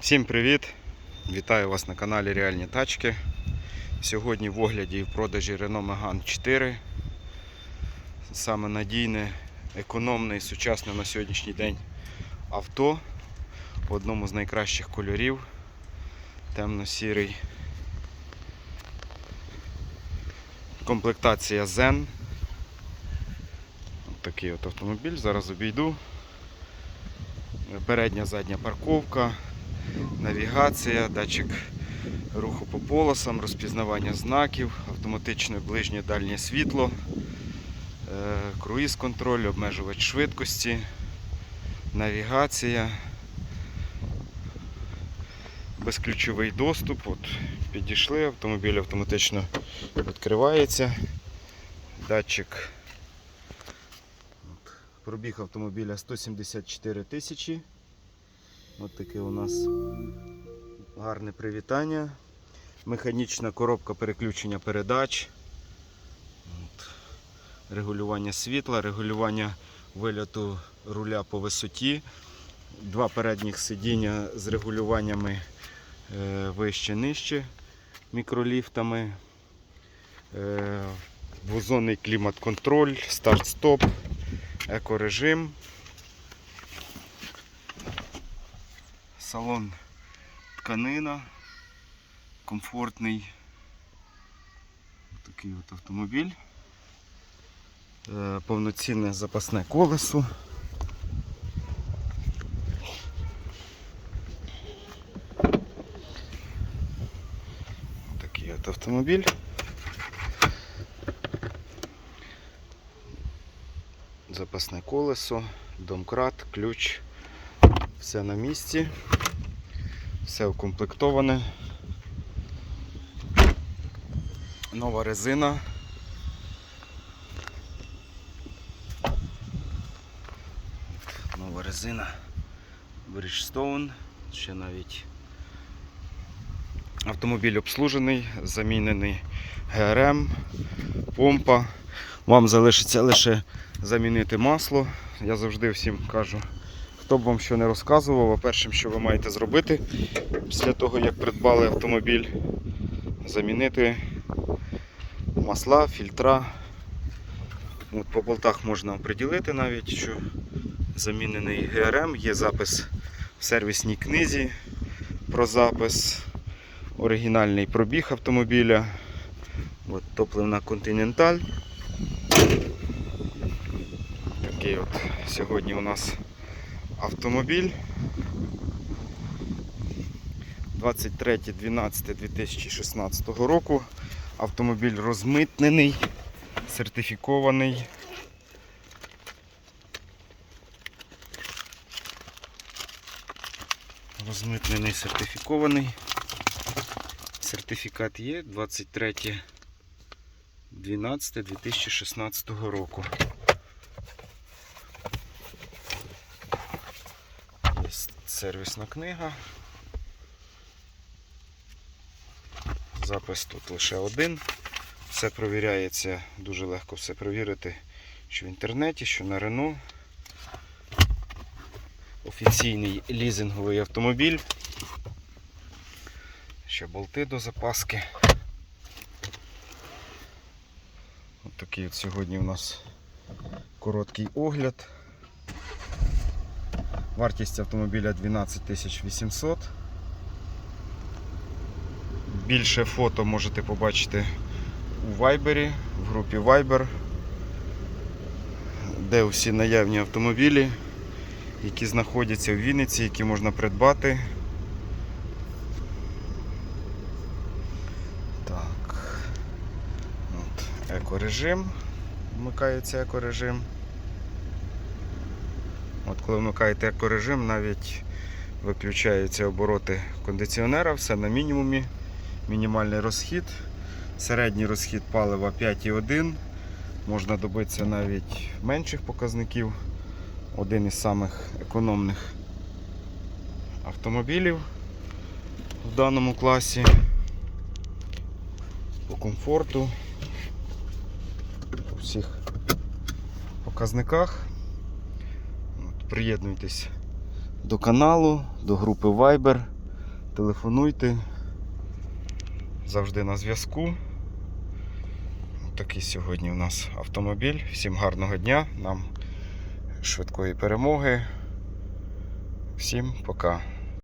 Всім привіт! Вітаю вас на каналі Реальні Тачки. Сьогодні в огляді і в продажі Renault Megane 4. Саме надійне, економне і сучасне на сьогоднішній день авто в одному з найкращих кольорів. Темно-сірий. Комплектація Zen. От такий от автомобіль. Зараз обійду. Передня задня парковка, навігація, датчик руху по полосам, розпізнавання знаків, автоматичне ближнє дальнє світло, е, круїз контроль, обмежувач швидкості, навігація, безключовий доступ. От, підійшли, автомобіль автоматично відкривається, датчик. Пробіг автомобіля 174 тисячі. Ось таке у нас гарне привітання. Механічна коробка переключення передач. От. Регулювання світла, регулювання вильоту руля по висоті. Два передніх сидіння з регулюваннями е, вище-нижче мікроліфтами. Е, двозонний клімат-контроль, старт-стоп, екорежим. Салон тканина, комфортний такий от автомобіль. Е, Повноцінне запасне колесо. Такий от автомобіль. Запасне колесо, домкрат, ключ, все на місці, все укомплектоване. Нова резина. Нова резина Bridgestone, ще навіть автомобіль обслужений, замінений ГРМ, помпа. Вам залишиться лише замінити масло. Я завжди всім кажу, хто б вам що не розказував, а першим, що ви маєте зробити після того, як придбали автомобіль, замінити масла, фільтра. От по болтах можна оприділити навіть, що замінений ГРМ, є запис в сервісній книзі про запис, оригінальний пробіг автомобіля. От топливна Continental. Такий от сьогодні у нас автомобіль. 23.12.2016 року. Автомобіль розмитнений, сертифікований. Розмитнений, сертифікований. Сертифікат є 23.12.2016 року. Є сервісна книга. Запис тут лише один. Все провіряється, дуже легко все провірити, що в інтернеті, що на Рено. Офіційний лізинговий автомобіль. Ще болти до запаски. Ось такий от сьогодні у нас короткий огляд. Вартість автомобіля 12 800. Більше фото можете побачити у Viber, в групі Viber, де усі наявні автомобілі, які знаходяться в Вінниці, які можна придбати. Так. От, екорежим. Вмикається екорежим. От коли вмикаєте екорежим, навіть виключаються обороти кондиціонера, все на мінімумі. Мінімальний розхід. Середній розхід палива 5,1. Можна добитися навіть менших показників. Один із самих економних автомобілів в даному класі. По комфорту, по всіх показниках. Приєднуйтесь до каналу, до групи Viber. телефонуйте. Завжди на зв'язку. Такий сьогодні у нас автомобіль. Всім гарного дня, нам швидкої перемоги. Всім пока.